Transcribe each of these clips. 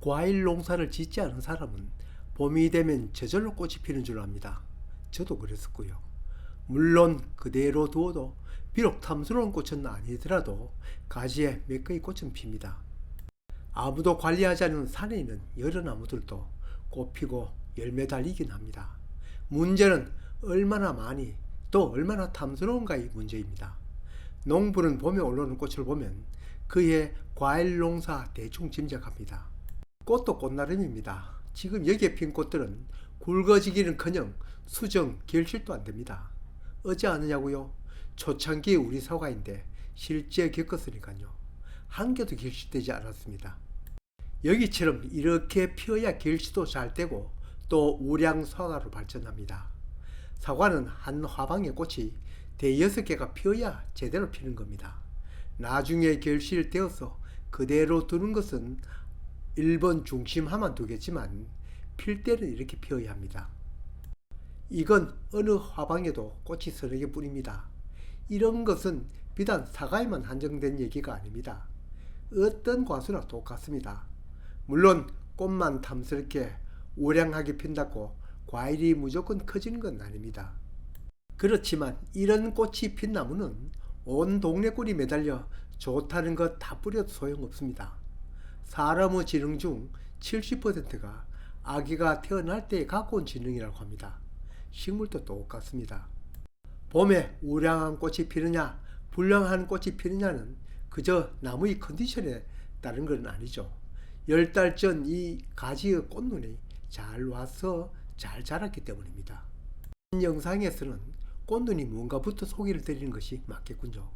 과일 농사를 짓지 않은 사람은 봄이 되면 저절로 꽃이 피는 줄 압니다. 저도 그랬었고요. 물론 그대로 두어도 비록 탐스러운 꽃은 아니더라도 가지에 몇 개의 꽃은 핍니다. 아무도 관리하지 않는 산에 있는 여러 나무들도 꽃 피고 열매 달리긴 합니다. 문제는 얼마나 많이 또 얼마나 탐스러운가의 문제입니다. 농부는 봄에 올라오는 꽃을 보면 그의 과일 농사 대충 짐작합니다. 꽃도 꽃나름입니다. 지금 여기에 핀 꽃들은 굵어지기는커녕 수정, 결실도 안 됩니다. 어찌 아느냐고요? 초창기 우리 사과인데 실제 겪었으니까요. 한 개도 결실되지 않았습니다. 여기처럼 이렇게 피어야 결실도 잘 되고 또 우량 사과로 발전합니다. 사과는 한 화방의 꽃이 대여섯 개가 피어야 제대로 피는 겁니다. 나중에 결실되어서 그대로 두는 것은 1번 중심 하만 두겠지만 필 때는 이렇게 피어야 합니다. 이건 어느 화방에도 꽃이 서너 개 뿐입니다. 이런 것은 비단 사과에만 한정된 얘기가 아닙니다. 어떤 과수나 똑같습니다. 물론 꽃만 탐스럽게 우량하게 핀다고 과일이 무조건 커지는 건 아닙니다. 그렇지만 이런 꽃이 핀 나무는 온 동네 꿀이 매달려 좋다는 것 다 뿌려도 소용없습니다. 사람의 지능 중 70%가 아기가 태어날 때 갖고 온 지능이라고 합니다. 식물도 똑같습니다. 봄에 우량한 꽃이 피느냐, 불량한 꽃이 피느냐는 그저 나무의 컨디션에 따른 건 아니죠. 열 달 전 이 가지의 꽃눈이 잘 와서 잘 자랐기 때문입니다. 이 영상에서는 꽃눈이 뭔가부터 소개를 드리는 것이 맞겠군요.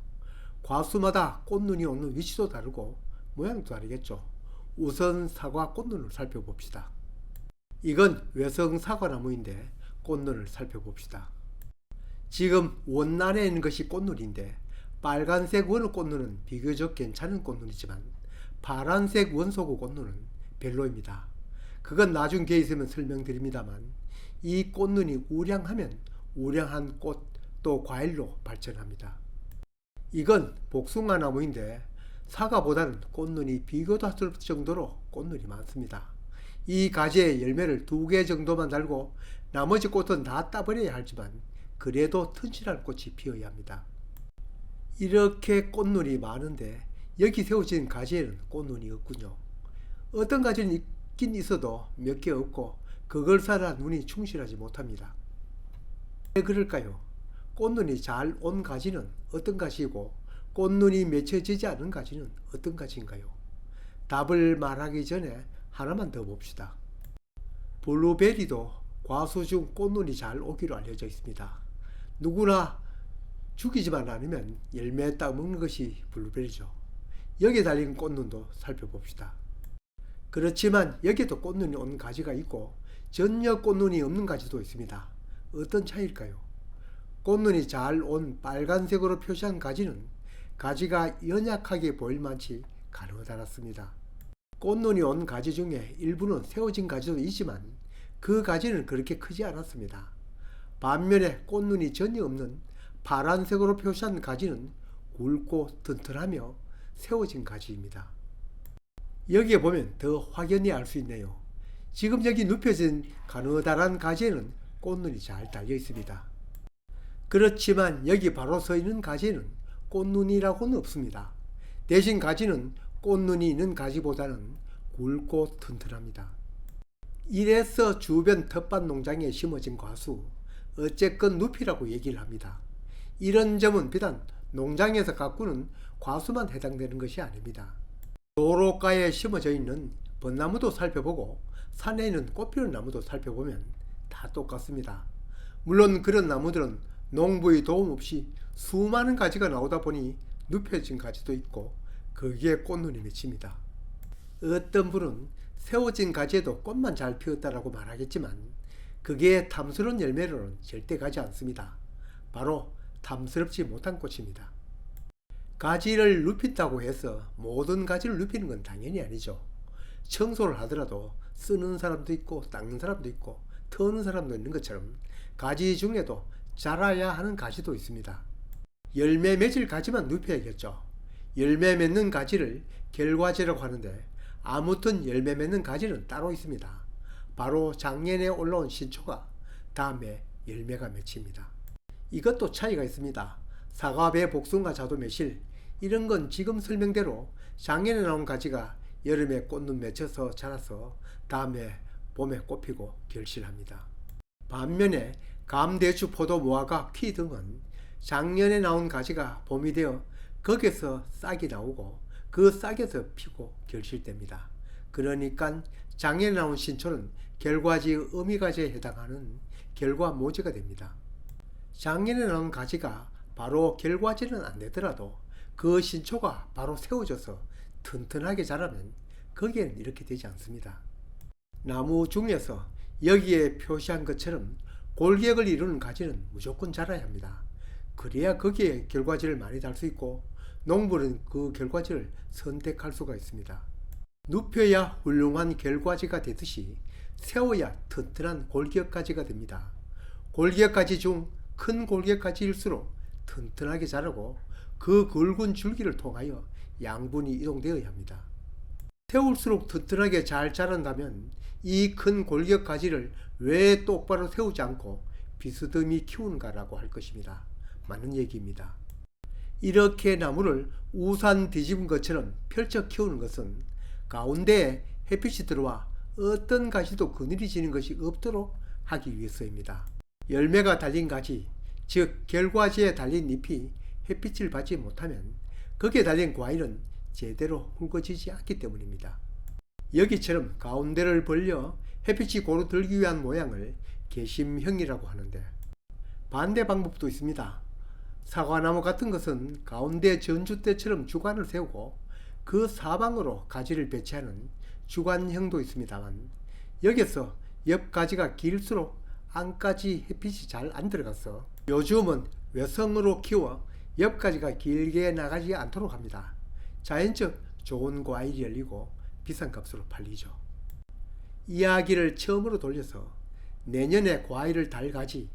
과수마다 꽃눈이 오는 위치도 다르고 모양도 다르겠죠. 우선 사과 꽃눈을 살펴봅시다. 이건 외성 사과나무인데 꽃눈을 살펴봅시다. 지금 원란에 있는 것이 꽃눈인데 빨간색 원 꽃눈은 비교적 괜찮은 꽃눈이지만 파란색 원소구 꽃눈은 별로입니다. 그건 나중 기회 있으면 설명드립니다만 이 꽃눈이 우량하면 우량한 꽃 또 과일로 발전합니다. 이건 복숭아 나무인데 사과보다는 꽃눈이 비교다쓸 정도로 꽃눈이 많습니다. 이 가지에 열매를 두 개 정도만 달고 나머지 꽃은 다 따버려야 하지만 그래도 튼실한 꽃이 피어야 합니다. 이렇게 꽃눈이 많은데 여기 세워진 가지에는 꽃눈이 없군요. 어떤 가지는 있긴 있어도 몇 개 없고 그걸 살아 눈이 충실하지 못합니다. 왜 그럴까요? 꽃눈이 잘 온 가지는 어떤 가지이고 꽃눈이 맺혀지지 않은 가지는 어떤 가지인가요? 답을 말하기 전에 하나만 더 봅시다. 블루베리도 과수 중 꽃눈이 잘 오기로 알려져 있습니다. 누구나 죽이지만 않으면 열매 따먹는 것이 블루베리죠. 여기에 달린 꽃눈도 살펴봅시다. 그렇지만 여기에도 꽃눈이 온 가지가 있고 전혀 꽃눈이 없는 가지도 있습니다. 어떤 차이일까요? 꽃눈이 잘 온 빨간색으로 표시한 가지는 가지가 연약하게 보일 만치 가느다랗습니다. 꽃눈이 온 가지 중에 일부는 세워진 가지도 있지만 그 가지는 그렇게 크지 않았습니다. 반면에 꽃눈이 전혀 없는 파란색으로 표시한 가지는 굵고 튼튼하며 세워진 가지입니다. 여기에 보면 더 확연히 알 수 있네요. 지금 여기 눕혀진 가느다란 가지에는 꽃눈이 잘 달려 있습니다. 그렇지만 여기 바로 서 있는 가지는 꽃눈이라고는 없습니다. 대신 가지는 꽃눈이 있는 가지보다는 굵고 튼튼합니다. 이래서 주변 텃밭 농장에 심어진 과수, 어쨌건 눕히라고 얘기를 합니다. 이런 점은 비단 농장에서 가꾸는 과수만 해당되는 것이 아닙니다. 도로가에 심어져 있는 벚나무도 살펴보고 산에 있는 꽃피는 나무도 살펴보면 다 똑같습니다. 물론 그런 나무들은 농부의 도움 없이 수많은 가지가 나오다 보니 눕혀진 가지도 있고 거기에 꽃눈이 맺힙니다. 어떤 분은 세워진 가지에도 꽃만 잘 피었다라고 말하겠지만 그게 탐스러운 열매로는 절대 가지 않습니다. 바로 탐스럽지 못한 꽃입니다. 가지를 눕힌다고 해서 모든 가지를 눕히는 건 당연히 아니죠. 청소를 하더라도 쓰는 사람도 있고 닦는 사람도 있고 터는 사람도 있는 것처럼 가지 중에도 자라야 하는 가지도 있습니다. 열매 맺을 가지만 눕혀야겠죠. 열매 맺는 가지를 결과지라고 하는데 아무튼 열매 맺는 가지는 따로 있습니다. 바로 작년에 올라온 신초가 다음에 열매가 맺힙니다. 이것도 차이가 있습니다. 사과배, 복숭아, 자두, 매실 이런 건 지금 설명대로 작년에 나온 가지가 여름에 꽃눈 맺혀서 자라서 다음에 봄에 꽃피고 결실합니다. 반면에 감, 대추, 포도, 무화과, 퀴 등은 작년에 나온 가지가 봄이 되어 거기서 싹이 나오고 그 싹에서 피고 결실됩니다. 그러니까 작년에 나온 신초는 결과지 어미가지에 해당하는 결과 모지가 됩니다. 작년에 나온 가지가 바로 결과지는 안 되더라도 그 신초가 바로 세워져서 튼튼하게 자라면 거기에는 이렇게 되지 않습니다. 나무 중에서 여기에 표시한 것처럼 골격을 이루는 가지는 무조건 자라야 합니다. 그래야 거기에 결과지를 많이 달 수 있고 농부는 그 결과지를 선택할 수가 있습니다. 눕혀야 훌륭한 결과지가 되듯이 세워야 튼튼한 골격가지가 됩니다. 골격가지 중 큰 골격가지일수록 튼튼하게 자라고 그 굵은 줄기를 통하여 양분이 이동되어야 합니다. 세울수록 튼튼하게 잘 자란다면 이 큰 골격 가지를 왜 똑바로 세우지 않고 비스듬히 키우는가라고 할 것입니다. 맞는 얘기입니다. 이렇게 나무를 우산 뒤집은 것처럼 펼쳐 키우는 것은 가운데에 햇빛이 들어와 어떤 가지도 그늘이 지는 것이 없도록 하기 위해서입니다. 열매가 달린 가지, 즉 결과지에 달린 잎이 햇빛을 받지 못하면 거기에 달린 과일은 제대로 굵어지지 않기 때문입니다. 여기처럼 가운데를 벌려 햇빛이 고루 들기 위한 모양을 개심형이라고 하는데 반대 방법도 있습니다. 사과나무 같은 것은 가운데 전주대처럼 주관을 세우고 그 사방으로 가지를 배치하는 주관형도 있습니다만 여기서 옆 가지가 길수록 안까지 햇빛이 잘 안 들어가서 요즘은 외성으로 키워 옆 가지가 길게 나가지 않도록 합니다. 자연적 좋은 과일이 열리고 비싼 값으로 팔리죠. 이야기를 처음으로 돌려서 내년에 과일을 달 가지,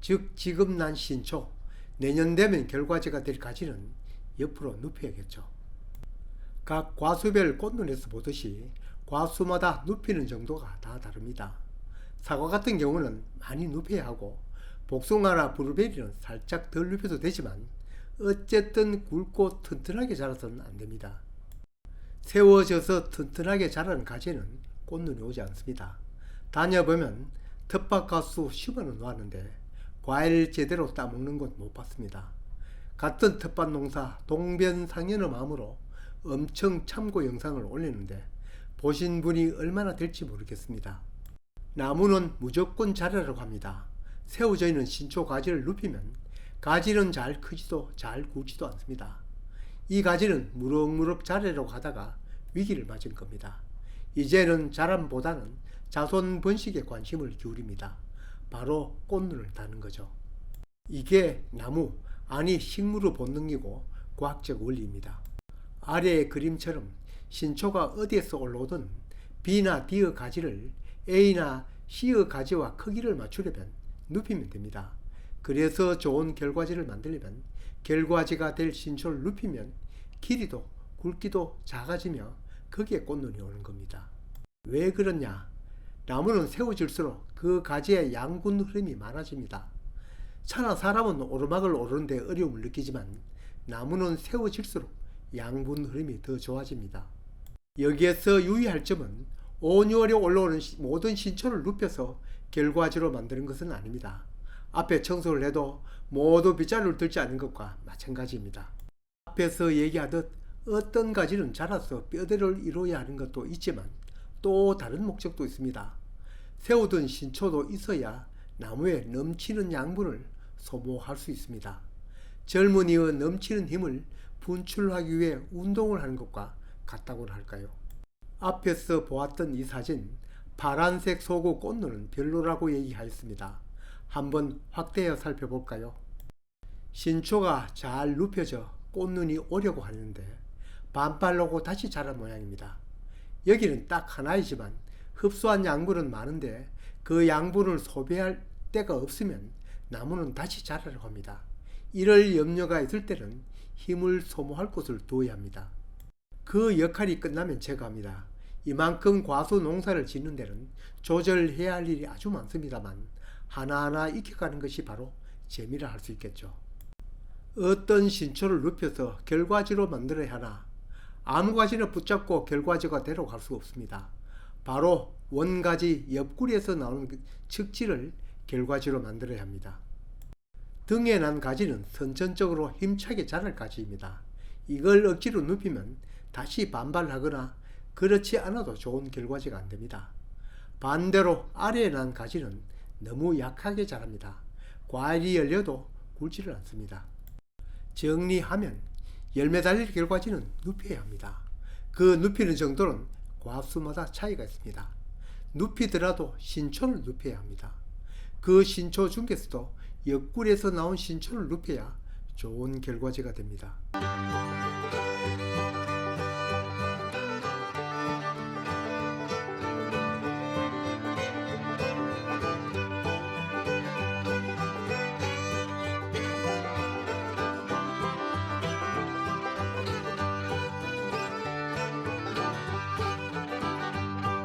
즉 지금 난 신초, 내년 되면 결과지가 될 가지는 옆으로 눕혀야겠죠. 각 과수별 꽃눈에서 보듯이 과수마다 눕히는 정도가 다 다릅니다. 사과 같은 경우는 많이 눕혀야 하고 복숭아나 브루베리는 살짝 덜 눕혀도 되지만 어쨌든 굵고 튼튼하게 자라서는 안 됩니다. 세워져서 튼튼하게 자라는 가지는 꽃눈이 오지 않습니다. 다녀보면 텃밭 가수 심어 놓았는데 과일 제대로 따먹는 건못 봤습니다. 같은 텃밭 농사 동변상련의 마음으로 엄청 참고 영상을 올리는데 보신 분이 얼마나 될지 모르겠습니다. 나무는 무조건 자라라고 합니다. 세워져 있는 신초 가지를 눕히면 가지는 잘 크지도 잘 굵지도 않습니다. 이 가지는 무럭무럭 자라려고 하다가 위기를 맞은 겁니다. 이제는 자람보다는 자손 번식에 관심을 기울입니다. 바로 꽃눈을 다는 거죠. 이게 나무, 아니 식물의 본능이고 과학적 원리입니다. 아래의 그림처럼 신초가 어디에서 올라오든 B나 D의 가지를 A나 C의 가지와 크기를 맞추려면 눕히면 됩니다. 그래서 좋은 결과지를 만들려면 결과지가 될 신초를 눕히면 길이도 굵기도 작아지며 거기에 꽃눈이 오는 겁니다. 왜 그러냐? 나무는 세워질수록 그 가지의 양분 흐름이 많아집니다. 차나 사람은 오르막을 오르는데 어려움을 느끼지만 나무는 세워질수록 양분 흐름이 더 좋아집니다. 여기에서 유의할 점은 5, 6월에 올라오는 모든 신초를 눕혀서 결과지로 만드는 것은 아닙니다. 앞에 청소를 해도 모두 빗자루를 들지 않는 것과 마찬가지입니다. 앞에서 얘기하듯 어떤 가지는 자라서 뼈대를 이루어야 하는 것도 있지만 또 다른 목적도 있습니다. 세우던 신초도 있어야 나무에 넘치는 양분을 소모할 수 있습니다. 젊은이의 넘치는 힘을 분출하기 위해 운동을 하는 것과 같다고 할까요? 앞에서 보았던 이 사진 파란색 소고 꽃눈은 별로라고 얘기하였습니다. 한번 확대해 살펴볼까요? 신초가 잘 눕혀져 꽃눈이 오려고 하는데 반팔로고 다시 자란 모양입니다. 여기는 딱 하나이지만 흡수한 양분은 많은데 그 양분을 소비할 데가 없으면 나무는 다시 자라려고 합니다. 이럴 염려가 있을 때는 힘을 소모할 곳을 두어야 합니다. 그 역할이 끝나면 제거합니다. 이만큼 과수 농사를 짓는 데는 조절해야 할 일이 아주 많습니다만 하나하나 익혀가는 것이 바로 재미라 할 수 있겠죠. 어떤 신초를 눕혀서 결과지로 만들어야 하나 아무 가지나 붙잡고 결과지가 되러 갈수 없습니다. 바로 원가지 옆구리에서 나오는 그 측지를 결과지로 만들어야 합니다. 등에 난 가지는 선천적으로 힘차게 자랄 가지입니다. 이걸 억지로 눕히면 다시 반발하거나 그렇지 않아도 좋은 결과지가 안 됩니다. 반대로 아래에 난 가지는 너무 약하게 자랍니다. 과일이 열려도 굵지를 않습니다. 정리하면 열매 달릴 결과지는 눕혀야 합니다. 그 눕히는 정도는 과수마다 차이가 있습니다. 눕히더라도 신초를 눕혀야 합니다. 그 신초 중에서도 옆구리에서 나온 신초를 눕혀야 좋은 결과지가 됩니다.